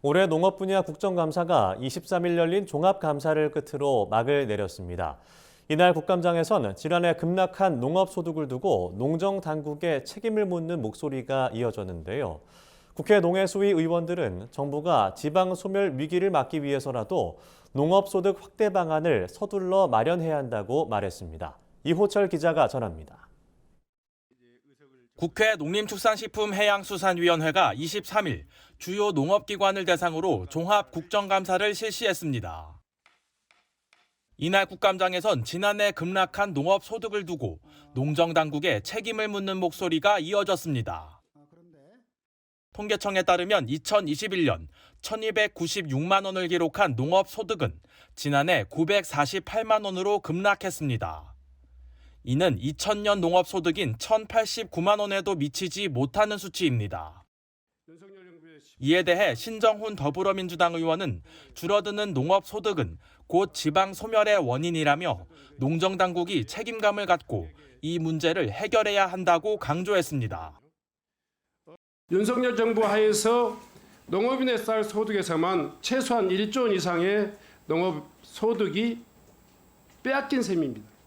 올해 농업 분야 국정감사가 23일 열린 종합감사를 끝으로 막을 내렸습니다. 이날 국감장에선 지난해 급락한 농업 소득을 두고 농정 당국에 책임을 묻는 목소리가 이어졌는데요. 국회 농해수위 의원들은 정부가 지방 소멸 위기를 막기 위해서라도 농업 소득 확대 방안을 서둘러 마련해야 한다고 말했습니다. 이호철 기자가 전합니다. 국회 농림축산식품해양수산위원회가 23일 주요 농업기관을 대상으로 종합 국정감사를 실시했습니다. 이날 국감장에선 지난해 급락한 농업 소득을 두고 농정 당국에 책임을 묻는 목소리가 이어졌습니다. 통계청에 따르면 2021년 1296만 원을 기록한 농업 소득은 지난해 948만 원으로 급락했습니다. 이는 2000년 농업 소득인 1089만 원에도 미치지 못하는 수치입니다. 이에 대해 신정훈 더불어민주당 의원은 줄어드는 농업 소득은 곧 지방 소멸의 원인이라며 농정당국이 책임감을 갖고 이 문제를 해결해야 한다고 강조했습니다. 윤석열 정부 하에서 농업인의 쌀 소득에서만 최소한 1조 원 이상의 농업 소득이 빼앗긴 셈입니다.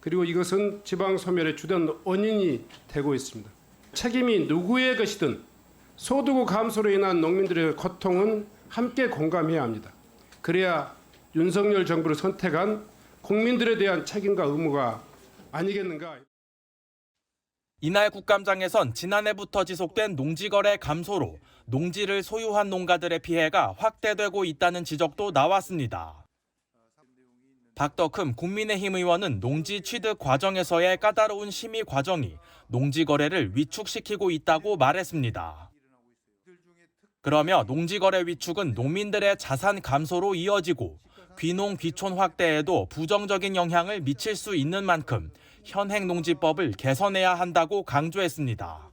그리고 이것은 지방 소멸의 주된 원인이 되고 있습니다. 책임이 누구의 것이든 소득 감소로 인한 농민들의 고통은 함께 공감해야 합니다. 그래야 윤석열 정부를 선택한 국민들에 대한 책임과 의무가 아니겠는가. 이날 국감장에선 지난해부터 지속된 농지거래 감소로 농지를 소유한 농가들의 피해가 확대되고 있다는 지적도 나왔습니다. 박덕흠 국민의힘 의원은 농지 취득 과정에서의 까다로운 심의 과정이 농지 거래를 위축시키고 있다고 말했습니다. 그러며 농지 거래 위축은 농민들의 자산 감소로 이어지고 귀농 귀촌 확대에도 부정적인 영향을 미칠 수 있는 만큼 현행 농지법을 개선해야 한다고 강조했습니다.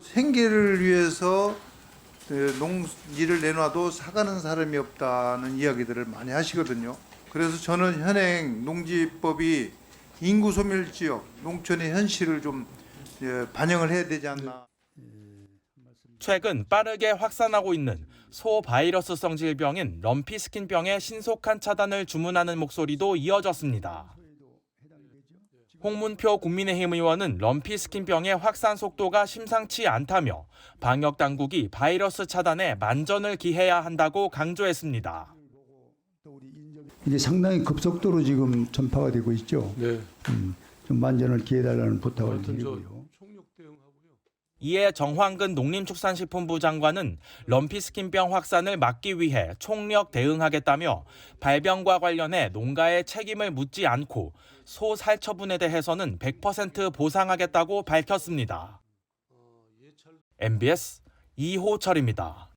생계를 위해서 그 농지를 내놔도 사가는 사람이 없다는 이야기들을 많이 하시거든요. 그래서 저는 현행 농지법이 인구 소멸 지역 농촌의 현실을 좀 예, 반영을 해야 되지 않나. 최근 빠르게 확산하고 있는 소 바이러스성 질병인 럼피스킨병의 신속한 차단을 주문하는 목소리도 이어졌습니다. 홍문표 국민의힘 의원은 럼피 스킨병의 확산 속도가 심상치 않다며 방역 당국이 바이러스 차단에 만전을 기해야 한다고 강조했습니다. 이게 상당히 급속도로 지금 전파가 되고 있죠. 네. 음, 좀 만전을 기해달라는 부탁을 드리고요. 이에 정황근 농림축산식품부 장관은 럼피스킨병 확산을 막기 위해 총력 대응하겠다며 발병과 관련해 농가의 책임을 묻지 않고 소 살처분에 대해서는 100% 보상하겠다고 밝혔습니다. MBS 이호철입니다.